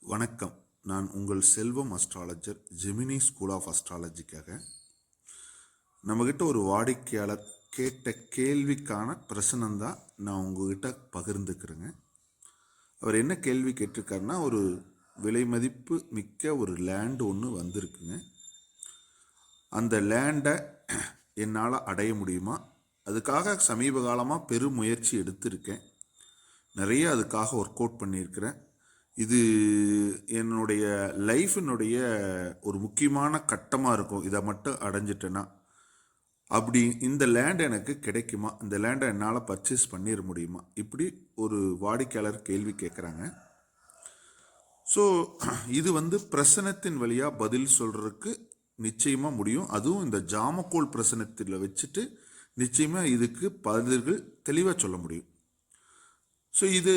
வணக்கம். நான் உங்கள் செல்வம் அஸ்ட்ராலஜர் ஜெமினி ஸ்கூல் ஆஃப் அஸ்ட்ராலஜிக்காக நம்மக்கிட்ட ஒரு வாடிக்கையாளர் கேட்ட கேள்விக்கான பிரசனந்தான் நான் உங்ககிட்ட பகிர்ந்துக்கிறேங்க. அவர் என்ன கேள்வி கேட்டிருக்காருன்னா ஒரு விலை மதிப்பு மிக்க ஒரு லேண்டு ஒன்று வந்திருக்குங்க. அந்த லேண்டை என்னால் அடைய முடியுமா? அதுக்காக சமீப காலமாக பெருமுயற்சி எடுத்திருக்கேன். நிறைய அதுக்காக ஒர்க் அவுட் பண்ணியிருக்கிறேன். இது என்னுடைய லைஃபினுடைய ஒரு முக்கியமான கட்டமாக இருக்கும். இதை மட்டும் அடைஞ்சிட்டேன்னா அப்படி இந்த லேண்ட் எனக்கு கிடைக்குமா? இந்த லேண்டை என்னால் பர்ச்சேஸ் பண்ணிட முடியுமா? இப்படி ஒரு வாடிக்கையாளர் கேள்வி கேட்குறாங்க ஸோ இது வந்து பிரசனத்தின் வழியாக பதில் சொல்கிறதுக்கு நிச்சயமாக முடியும். அதுவும் இந்த ஜாமக்கோல் பிரசனத்தில் வச்சுட்டு நிச்சயமாக இதுக்கு பதில்கள் தெளிவாக சொல்ல முடியும். ஸோ இது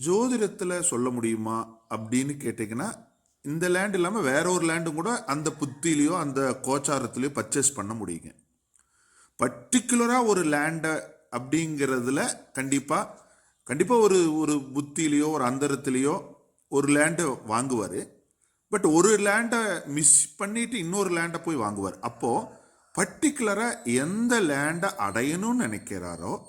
ஜோதிடத்தில் சொல்ல முடியுமா அப்படின்னு கேட்டிங்கன்னா இந்த லேண்ட் இல்லாமல் வேற ஒரு லேண்டும் கூட அந்த புத்திலையோ அந்த கோச்சாரத்துலேயோ பர்ச்சேஸ் பண்ண முடியுங்க. பர்டிகுலராக ஒரு லேண்டை அப்படிங்கிறதுல கண்டிப்பாக கண்டிப்பாக ஒரு ஒரு புத்தியிலையோ ஒரு அந்தரத்துலேயோ ஒரு லேண்டை வாங்குவார். பட் ஒரு லேண்டை மிஸ் பண்ணிட்டு இன்னொரு லேண்டை போய் வாங்குவார். அப்போது பர்டிகுலராக எந்த லேண்டை அடையணும்னு நினைக்கிறாரோ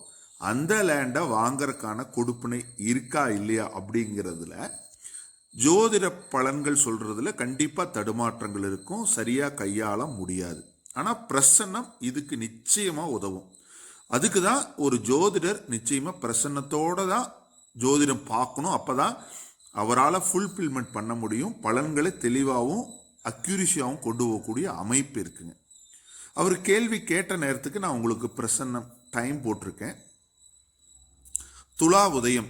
அந்த லேண்டை வாங்கறதுக்கான கொடுப்பினை இருக்கா இல்லையா அப்படிங்கிறதுல ஜோதிட பலன்கள் சொல்கிறதுல கண்டிப்பாக தடுமாற்றங்கள் இருக்கும். சரியாக கையாள முடியாது. ஆனால் பிரசன்னம் இதுக்கு நிச்சயமாக உதவும். அதுக்கு தான் ஒரு ஜோதிடர் நிச்சயமாக பிரசன்னத்தோடு தான் ஜோதிடம் பார்க்கணும். அப்போ தான் அவரால் ஃபுல்ஃபில்மெண்ட் பண்ண முடியும். பலன்களை தெளிவாகவும் அக்யூரிசியாகவும் கொண்டு போகக்கூடிய அமைப்பு இருக்குங்க. அவர் கேள்வி கேட்ட நேரத்துக்கு நான் உங்களுக்கு பிரசன்னம் டைம் போட்டிருக்கேன். துலா உதயம்.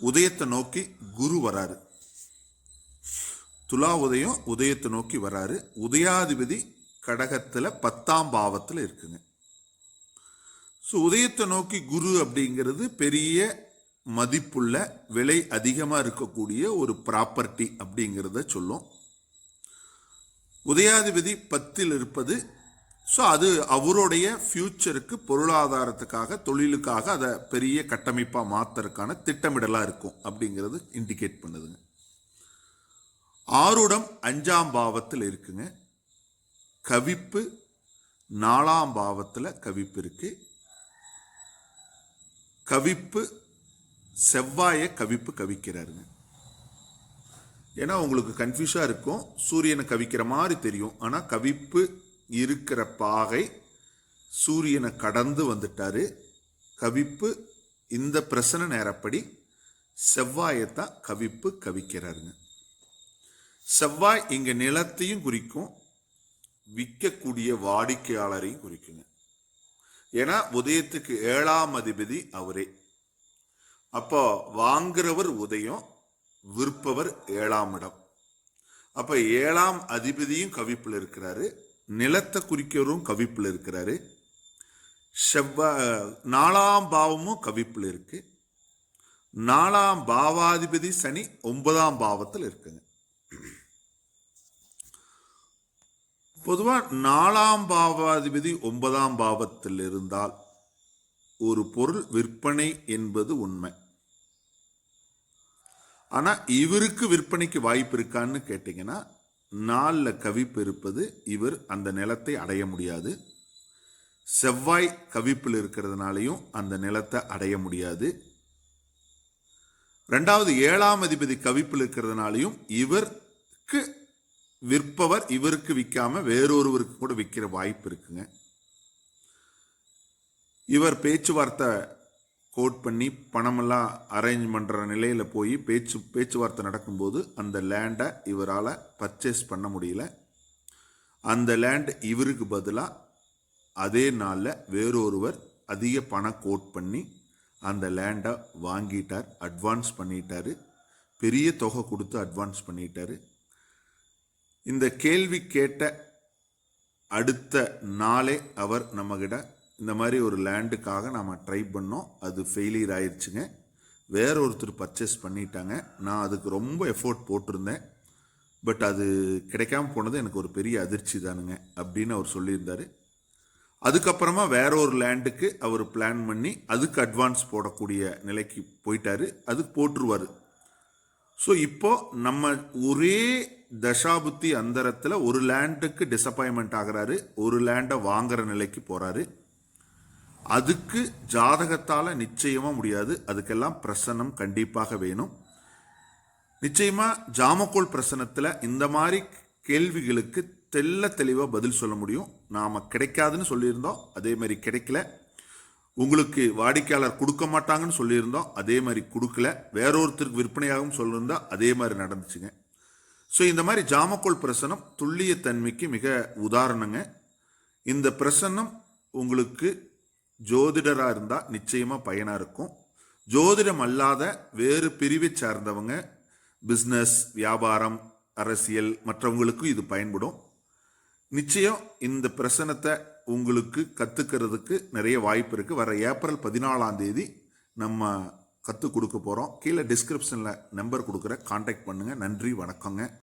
உதயத்தை நோக்கி குரு வராரு. துலா உதயம் உதயத்தை நோக்கி வராரு. உதயாதிபதி கடகத்தில் பத்தாம் பாவத்தில் இருக்குங்க. ஸோ உதயத்தை நோக்கி குரு அப்படிங்கிறது பெரிய மதிப்புள்ள விலை அதிகமாக இருக்கக்கூடிய ஒரு ப்ராப்பர்ட்டி அப்படிங்கிறத சொல்லும். உதயாதிபதி பத்தில் இருப்பது ஸோ அது அவருடைய ஃப்யூச்சருக்கு பொருளாதாரத்துக்காக தொழிலுக்காக அதை பெரிய கட்டமைப்பாக மாற்றுறதுக்கான திட்டமிடலாக இருக்கும் அப்படிங்கிறது இண்டிகேட் பண்ணுதுங்க. ஆருடம் அஞ்சாம் பாவத்தில் இருக்குங்க. கவிப்பு நாலாம் பாவத்தில் கவிப்பு இருக்கு. கவிப்பு செவ்வாயை கவிப்பு கவிக்கிறாருங்க. ஏன்னா உங்களுக்கு கன்ஃபியூஸாக இருக்கும். சூரியனை கவிக்கிற மாதிரி தெரியும். ஆனால் கவிப்பு இருக்கிற பாகை சூரியனை கடந்து வந்துட்டாரு. கவிப்பு இந்த பிரசன நேரப்படி செவ்வாயத்தான் கவிப்பு கவிக்கிறாருங்க. செவ்வாய் இங்கே நிலத்தையும் குறிக்கும் விற்கக்கூடிய வாடிக்கையாளரையும் குறிக்குங்க. ஏன்னா உதயத்துக்கு ஏழாம் அதிபதி அவரே. அப்போ வாங்குறவர் உதயம் விற்பவர் ஏழாம் இடம். அப்போ ஏழாம் அதிபதியும் கவிப்பில் இருக்கிறாரு. நிலத்தை குறிக்கிறவரும் கவிப்பில் இருக்கிறாரு. செவ்வாய் நாலாம் பாவமும் கவிப்பில் இருக்கு. நாலாம் பாவாதிபதி சனி ஒன்பதாம் பாவத்தில் இருக்குங்க. பொதுவாக நாலாம் பாவாதிபதி ஒன்பதாம் பாவத்தில் இருந்தால் ஒரு பொருள் விற்பனை என்பது உண்மை. ஆனால் இவருக்கு விற்பனைக்கு வாய்ப்பு இருக்கான்னு கேட்டிங்கன்னா நாளில் கவிப்பு இருப்பது இவர் அந்த நிலத்தை அடைய முடியாது. செவ்வாய் கவிப்பில் இருக்கிறதுனாலையும் அந்த நிலத்தை அடைய முடியாது. ரெண்டாவது ஏழாம் அதிபதி கவிப்பில் இருக்கிறதுனாலையும் இவருக்கு விற்பவர் இவருக்கு விற்காம வேறொருவருக்கு கூட விற்கிற வாய்ப்பு இருக்குங்க. இவர் பேச்சுவார்த்தை கோட் பண்ணி பணமெல்லாம் அரேஞ்ச் பண்ணுற நிலையில் போய் பேச்சு பேச்சுவார்த்தை நடக்கும்போது அந்த லேண்டை இவரால் பர்ச்சேஸ் பண்ண முடியல. அந்த லேண்ட் இவருக்கு பதிலாக அதே நாளில் வேறொருவர் அதிக பணம் கோட் பண்ணி அந்த லேண்டை வாங்கிட்டார் அட்வான்ஸ் பண்ணிட்டாரு. பெரிய தொகை கொடுத்து அட்வான்ஸ் பண்ணிட்டார். இந்த கேள்வி கேட்ட அடுத்த நாளே அவர் நம்மகிட்ட இந்த மாதிரி ஒரு லேண்டுக்காக நாம் ட்ரை பண்ணோம். அது ஃபெயிலியர் ஆயிடுச்சுங்க வேற ஒருத்தர் பர்ச்சேஸ் பண்ணிட்டாங்க. நான் அதுக்கு ரொம்ப எஃபோர்ட் போட்டிருந்தேன். பட் அது கிடைக்காம போனது எனக்கு ஒரு பெரிய அதிர்ச்சி தானுங்க அப்படின்னு அவர் சொல்லியிருந்தார். அதுக்கப்புறமா வேற ஒரு லேண்டுக்கு அவர் பிளான் பண்ணி அதுக்கு அட்வான்ஸ் போடக்கூடிய நிலைக்கு போயிட்டார். அதுக்கு போட்டுருவார். ஸோ இப்போ நம்ம ஒரே தசாபுத்தி அந்தரத்தில் ஒரு லேண்டுக்கு டிசப்பாயின்மெண்ட் ஆகுறாரு. ஒரு லேண்டை வாங்குற நிலைக்கு போகிறாரு அதுக்கு ஜாதகத்தால் நிச்சயமாக முடியாது. அதுக்கெல்லாம் பிரசன்னம் கண்டிப்பாக வேணும். நிச்சயமாக ஜாமக்கோல் பிரசனத்தில் இந்த மாதிரி கேள்விகளுக்கு தெல்ல தெளிவாக பதில் சொல்ல முடியும். நாம் கிடைக்காதுன்னு சொல்லியிருந்தோம் அதே மாதிரி கிடைக்கல. உங்களுக்கு வாடிக்கையாளர் கொடுக்க மாட்டாங்கன்னு சொல்லியிருந்தோம் அதே மாதிரி கொடுக்கல. வேறொருத்தருக்கு விற்பனையாகவும் சொல்லியிருந்தா அதே மாதிரி நடந்துச்சுங்க. ஸோ இந்த மாதிரி ஜாமக்கோல் பிரசனம் துல்லிய தன்மைக்கு மிக உதாரணங்க. இந்த பிரசன்னம் உங்களுக்கு ஜோதிடராக இருந்தால் நிச்சயமாக பயனாக இருக்கும். ஜோதிடம் அல்லாத வேறு பிரிவை சார்ந்தவங்க பிஸ்னஸ் வியாபாரம் அரசியல் மற்றவங்களுக்கும் இது பயன்படும். நிச்சயம் இந்த பிரசனத்தை உங்களுக்கு கற்றுக்கிறதுக்கு நிறைய வாய்ப்பு இருக்குது வர ஏப்ரல் பதினாலாம் தேதி நம்ம கற்றுக் கொடுக்க போகிறோம் கீழே டிஸ்கிரிப்ஷனில் நம்பர் கொடுக்குற காண்டாக்ட் பண்ணுங்கள் நன்றி வணக்கங்க.